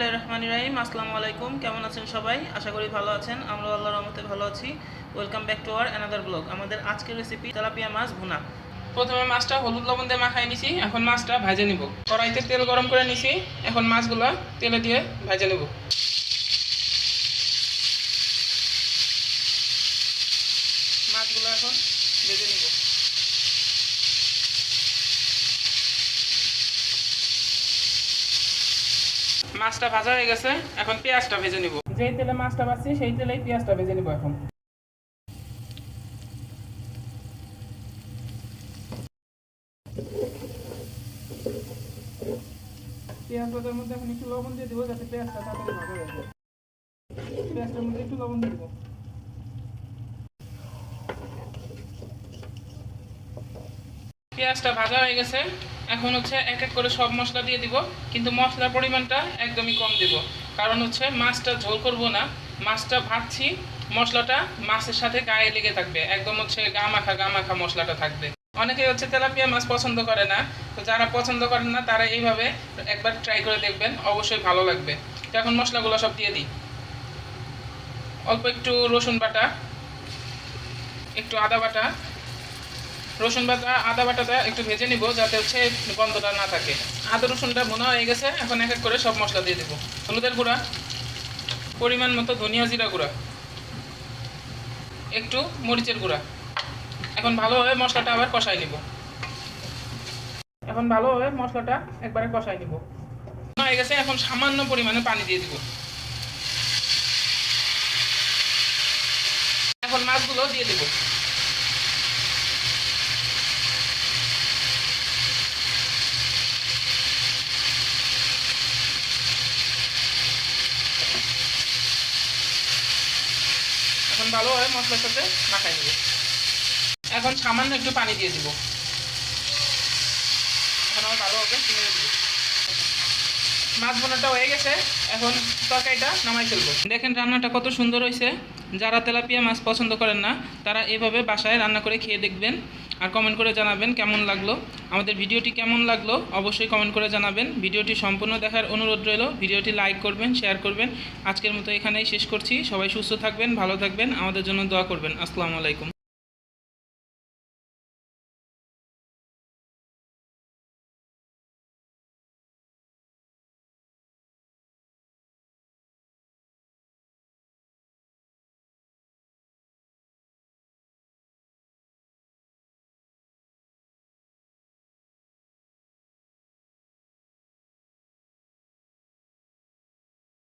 বিসমিল্লাহ রহমানির রহিম। আসসালামু আলাইকুম। কেমন আছেন সবাই? আশা করি ভালো আছেন। আমরা আল্লাহর রহমতে ভালো আছি। Welcome back to our another blog আমাদের আজকের রেসিপি তেলাপিয়া মাছ ভুনা। প্রথমে মাছটা হলুদ লবণ দিয়ে মাখাই নিছি। এখন মাছটা ভাজে নিব। কড়াইতে তেল গরম করে নিছি। এখন মাছগুলো তেলে দিয়ে ভেজে নেব মাছগুলো এখন ভেজে নিব মাছটা ভাজা হয়ে গেছে এখন পেঁয়াজটা ভেজে নিব। যেই তেলে মাছটা ভাজছি সেই তেলেই পেঁয়াজটা ভেজে নিব এখন। পেঁয়াজ ভাজার মধ্যে এখন একটু লবণ দিয়ে দিব যাতে পেঁয়াজটা তাড়াতাড়ি ভাজা হয়ে যায়। পেঁয়াজটার মধ্যে একটু লবণ দিয়ে দিব। পেঁয়াজটা ভাজা হয়ে গেছে এখন হচ্ছে এক এক করে সব মশলা দিয়ে দিব, কিন্তু মশলার পরিমাণটা একদমই কম দিব। কারণ হচ্ছে মাছটা ঝোল করব না, মাছটা ভাজছি, মশলাটা মাছের সাথে গায়ে লেগে থাকবে। একদম হচ্ছে গা মাখা গা মাখা মশলাটা থাকবে। অনেকে হচ্ছে তেলাপিয়া মাছ পছন্দ করে না, তো যারা পছন্দ করেন না, তারা এইভাবে একবার ট্রাই করে দেখবেন, অবশ্যই ভালো লাগবে। তো এখন মশলাগুলো সব দিয়ে দিই। অল্প একটু রসুন বাটা, একটু আদা বাটা রসুন বাটা, আদা বাটাটা একটু ভেজে নিব যাতে হচ্ছে গন্ধটা না থাকে। আদা রসুনটা ভুনা হয়ে গেছে, এখন এক এক করে সব মশলা দিয়ে দেবো। হলুদের গুঁড়া, পরিমাণ মতো ধনিয়া জিরা গুঁড়া, একটু মরিচের গুঁড়া। এখন ভালোভাবে মশলাটা আবার কষাই নিব। এখন ভালোভাবে মশলাটা একবারে কষাই নিব। হয়ে গেছে, এখন সামান্য পরিমাণে পানি দিয়ে দিব। এখন মাছগুলো দিয়ে দেবো। ভালোভাবে মশলার সাথে মাখাই দেবো এখন সামান্য একটু পানি দিয়ে দিব। এখন আবার ভালোভাবে কিনে দিব। মাছ বোনাটা হয়ে গেছে, এখন তরকারিটা নামাই ফেলব। দেখেন রান্নাটা কত সুন্দর হয়েছে। যারা তেলাপিয়া মাছ পছন্দ করেন না, তারা এভাবে বাসায় রান্না করে খেয়ে দেখবেন। আর কমেন্ট করে জানাবেন কেমন লাগল। আমাদের ভিডিওটি কেমন লাগল অবশ্যই কমেন্ট করে জানাবেন। ভিডিওটি সম্পূর্ণ দেখার অনুরোধ রইল। ভিডিওটি লাইক করবেন শেয়ার করবেন। আজকের মতো এখানেই শেষ করছি। সবাই সুস্থ থাকবেন, ভালো থাকবেন। আমাদের জন্য দোয়া করবেন। আসসালামু আলাইকুম।